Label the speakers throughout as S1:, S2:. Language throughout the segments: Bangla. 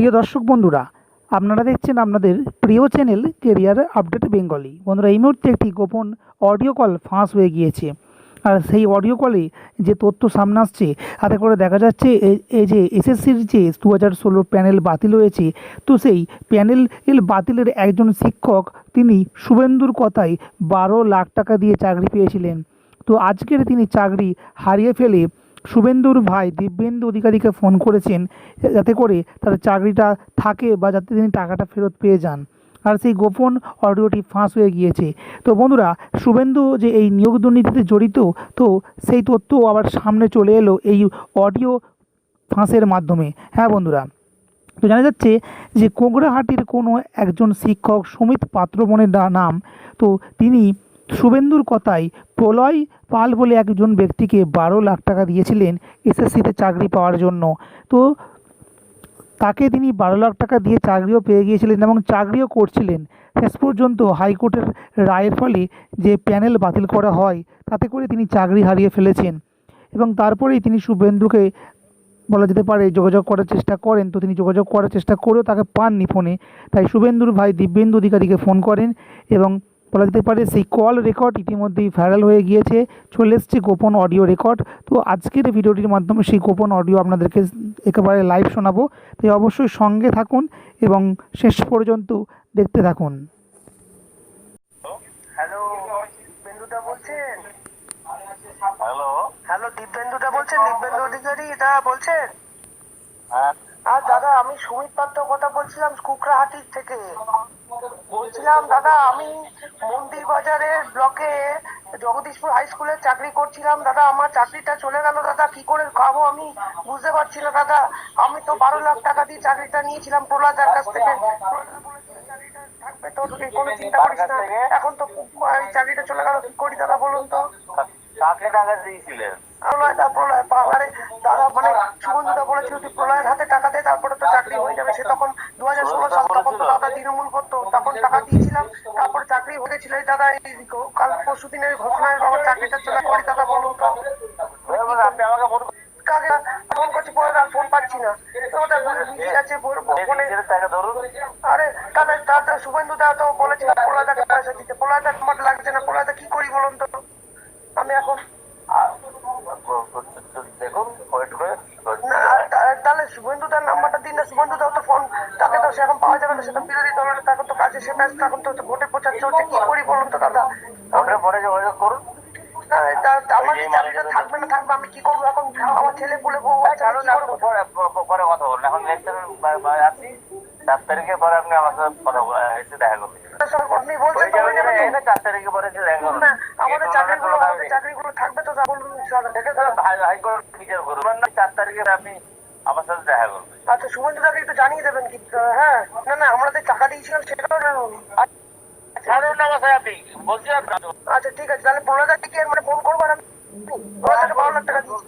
S1: প্রিয় দর্শক বন্ধুরা, আপনারা দেখছেন আপনাদের প্রিয় চ্যানেল কেরিয়ার আপডেট বেঙ্গলি বন্ধুরা, এই মুহূর্তে একটি গোপন অডিও কল ফাঁস হয়ে গিয়েছে। আর সেই অডিও কলে যে তথ্য সামনে আসছে, তাতে করে দেখা যাচ্ছে এই যে এসএসসির যে দু হাজার ষোলো প্যানেল বাতিল হয়েছে, তো সেই প্যানেল বাতিলের একজন শিক্ষক, তিনি শুভেন্দুর কথায় বারো লাখ টাকা দিয়ে চাকরি পেয়েছিলেন। তো আজকের তিনি চাকরি হারিয়ে ফেলে শুভেন্দুর ভাই দিব্যেন্দু অধিকারীকে ফোন করেছেন, যাতে করে তার চাকরিটা থাকে বা যাতে তিনি টাকাটা ফেরত পেয়ে যান। আর সেই গোপন অডিওটি ফাঁস হয়ে গিয়েছে। তো বন্ধুরা, শুভেন্দু যে এই নিয়োগ দুর্নীতিতে জড়িত, তো সেই তথ্য আবার সামনে চলে এলো এই অডিও ফাঁসের মাধ্যমে। হ্যাঁ বন্ধুরা, তো জানা যাচ্ছে যে কোগড়াহাটির কোনো একজন শিক্ষক সুমিত পাত্রবনের নাম, তো তিনি শুভেন্দুর কথায়, প্রলয় পাল বলে একজন ব্যক্তিকে বারো লাখ টাকা দিয়েছিলেন এসএসসিতে চাকরি পাওয়ার জন্য। তো তাকে তিনি বারো লাখ টাকা দিয়ে চাকরিও পেয়ে গিয়েছিলেন এবং চাকরিও করছিলেন। শেষ পর্যন্ত হাইকোর্টের রায়ের ফলে যে প্যানেল বাতিল করা হয়, তাতে করে তিনি চাকরি হারিয়ে ফেলেছেন এবং তারপরেই তিনি শুভেন্দুকে বলা যেতে পারে যোগাযোগ করার চেষ্টা করেন। তো তিনি যোগাযোগ করার চেষ্টা করেও তাকে পাননি ফোনে। তাই শুভেন্দুর ভাই দিব্যেন্দু অধিকারীকে ফোন করেন এবং বলা যেতে পারে সেই কল রেকর্ড ইতিমধ্যেই ভাইরাল হয়ে গিয়েছে। চলে এসছে গোপন অডিও রেকর্ড তো আজকের ভিডিওটির মাধ্যমে সেই গোপন অডিও আপনাদেরকে একেবারে লাইভ শোনাবো। তাই অবশ্যই সঙ্গে থাকুন এবং শেষ পর্যন্ত দেখতে থাকুন।
S2: হ্যালো বলছেন?
S3: হ্যালো
S2: হ্যালো বলছেন? দিব্যেন্দু অধিকারী দা বলছেন?
S3: হ্যাঁ।
S2: আর দাদা আমি সুমিত পাত্র কথা বলছিলাম কুকরাহাটির থেকে। বলছিলাম দাদা আমি মন্দির বাজারের ব্লকে জগদীশপুর হাই স্কুলে চাকরি করছিলাম। দাদা আমার চাকরিটা চলে গেল। দাদা কি করে খাব আমি? বুঝতে পারছি না দাদা। আমি তো বারো লাখ টাকা দিয়ে চাকরিটা নিয়েছিলাম প্রহ্লাদার কাছ থেকে। চাকরিটা থাকবে কোনো চিন্তা
S3: কার
S2: করিস না। এখন তো চাকরিটা চলে গেল। কি করি দাদা বলুন তো?
S3: কাকে টাকা দিয়েছিলেন
S2: প্রলয় দা প্রলয় পাহাড়ে দাদা মানে সুবন্ধুদা বলেছিল তুই প্রলয়ের হাতে টাকা দে তারপরে তো চাকরি হয়ে যাবে সে তখন দু হাজার ষোলো সাল তখন তো দাদা তৃণমূল করতো তখন টাকা দিয়েছিলাম তারপর চাকরি হয়ে দাদা এই কাল পরশু দিনের ঘটনায় আমার চাকরিটা চলে করি দাদা বলুন তো।
S3: আপনি আমাকে ফোন
S2: কাকে ফোন করছি পরে আর ফোন পাচ্ছি না। ওটা বিজি আছে ফোনে
S3: নিজের টাকা ধরুন
S2: আরে তাহলে তাহলে শুভেন্দু দা তো বলেছিল প্রলয়দাকে পয়সা দিতে। প্রলয়দা আমার লাগছে না প্রলয়দা কি করি বলুন তো? আমি এখন
S3: দেখুন
S2: না, তাহলে শুভেন্দু তার নাম্বারটা দিন না। শুভেন্দু তো ফোন তাকে তো সে এখন পাওয়া যাবে না সেটা বিরোধী দলের তখন তো কাজে সে ব্যস্ত এখন তো ভোটের প্রচার চলছে কি করি বলুন তো দাদা?
S3: ওটার পরে যোগাযোগ করুন।
S2: তা- তা আমার চাকরিটা থাকবে না থাকবে আমি কি করব এখন? আমার ছেলে বলে বউ আছে আমি
S3: কারণ
S2: কি করব?
S3: পরে পরে কথা বলুন। এখন নেক্সট আছি চার তারিখের পরে আপনি আমার সাথে কথা এসে দেখা করবেন
S2: আপনি বলছেন
S3: চার তারিখে পরে এসে দেখা করবেন
S2: না আমাদের চাকরিগুলো আমাদের চাকরিগুলো থাকবে তো বলুন
S3: হাইকোর্ট বিচার করুন। না চার তারিখে আপনি আমার সাথে দেখা করবেন
S2: আচ্ছা শুভেন্দু দাকে একটু জানিয়ে দেবেন কি হ্যাঁ। না না আমরা যে টাকা দিয়েছিলাম সেটাও জানুন
S3: ছাড়ুন না বাসায় আপনি বলছি
S2: আচ্ছা ঠিক আছে তাহলে পনেরো তারিখে আর মানে ফোন করব আর আমি প্রলয়দাকে বারো লাখ টাকা দিয়েছি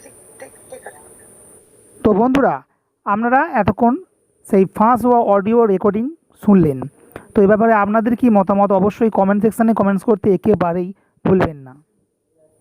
S2: ঠিক ঠিক ঠিক আছে।
S1: তো বন্ধুরা আপনারা এতক্ষণ সেই ফাঁস হওয়া অডিও রেকর্ডিং শুনলেন। তো এ ব্যাপারে আপনাদের কি মতামত? অবশ্যই কমেন্ট সেকশানে কমেন্টস করতে একেবারেই ভুলবেন না।